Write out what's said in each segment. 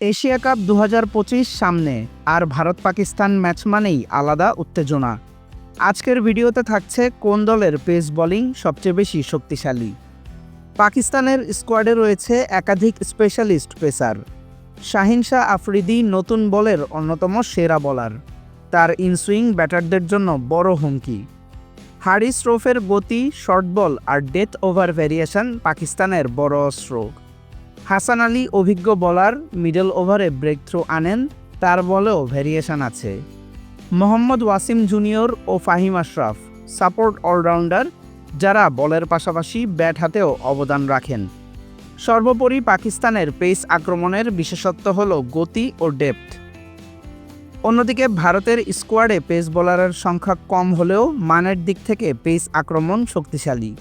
Asia cup দু হাজার পঁচিশ সামনে, আর ভারত পাকিস্তান ম্যাচ মানেই আলাদা উত্তেজনা। আজকের ভিডিওতে থাকছে কোন দলের পেস বোলিং সবচেয়ে বেশি শক্তিশালী। পাকিস্তানের স্কোয়াডে রয়েছে একাধিক স্পেশালিস্ট পেসার। শাহিন শাহ আফ্রিদি নতুন বলের অন্যতম সেরা বলার। তার ইনসুইং ব্যাটারদের জন্য বড় হুমকি। হারিস রোফের গতি, শর্ট বল আর ডেথ ওভার ভ্যারিয়েশন পাকিস্তানের বড় অস্ত্র হাসান আলী অভিজ্ঞ বলার মিডল ওভারে ব্রেক থ্রু আনেন, তার বলেও ভ্যারিয়েশন আছে। মোহাম্মদ ওয়াসিম জুনিয়র ও ফাহিম আশরাফ সাপোর্ট অলরাউন্ডার যারা বলের পাশাপাশি ব্যাট হাতেও অবদান রাখেন। সর্বোপরি পাকিস্তানের পেস আক্রমণের বিশেষত্ব হল গতি ও ডেপথ অন্যদিকে ভারতের স্কোয়াডে পেস বোলারের সংখ্যা কম হলেও মানের দিক থেকে পেস আক্রমণ শক্তিশালী।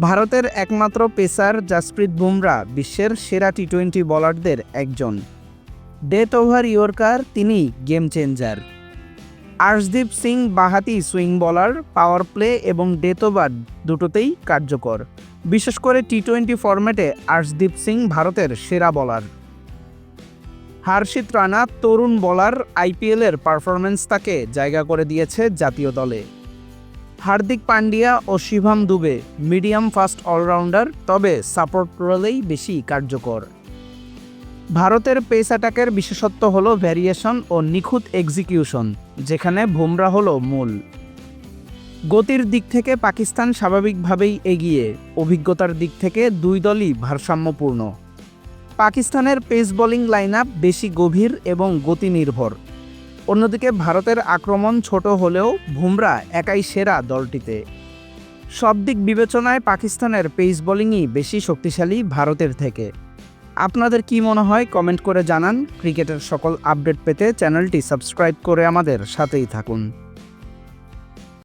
ভারতের একমাত্র পেসার জাসপ্রীত বুমরা বিশ্বের সেরা টি টোয়েন্টি বোলারদের একজন। ডেথ ওভার ইয়র্কার তিনি গেম চেঞ্জার। আর্শদীপ সিং বাহাতি সুইং বলার, পাওয়ার প্লে এবং ডেথ ওভার দুটোতেই কার্যকর। বিশেষ করে টি টোয়েন্টি ফরম্যাটে আর্শদীপ সিং ভারতের সেরা বলার। হার্ষিত রানা তরুণ বলার আইপিএলের পারফরমেন্স তাকে জায়গা করে দিয়েছে জাতীয় দলে। হার্দিক পান্ডিয়া ও Shivam Dube medium fast allrounder, তবে সাপোর্ট রোলেই বেশি কার্যকর। ভারতের পেস অ্যাটাকের বিশেষত্ব হলো ভ্যারিয়েশন ও নিখুঁত এক্সিকিউশন, যেখানে বুমরা হলো মূল। গতির দিক থেকে পাকিস্তান স্বাভাবিকভাবেই এগিয়ে, অভিজ্ঞতার দিক থেকে দুই দলই ভারসাম্যপূর্ণ। পাকিস্তানের পেস বোলিং লাইন বেশি গভীর এবং গতি নির্ভর অন্যদিকে ভারতের আক্রমণ ছোট হলেও ভুমরা একাই সেরা দলটিতে। সব দিক বিবেচনায় পাকিস্তানের পেস বোলিংই বেশি শক্তিশালী ভারতের থেকে। আপনাদের কি মনে হয় কমেন্ট করে জানান। ক্রিকেটের সকল আপডেট পেতে চ্যানেলটি সাবস্ক্রাইব করে আমাদের সাথেই থাকুন।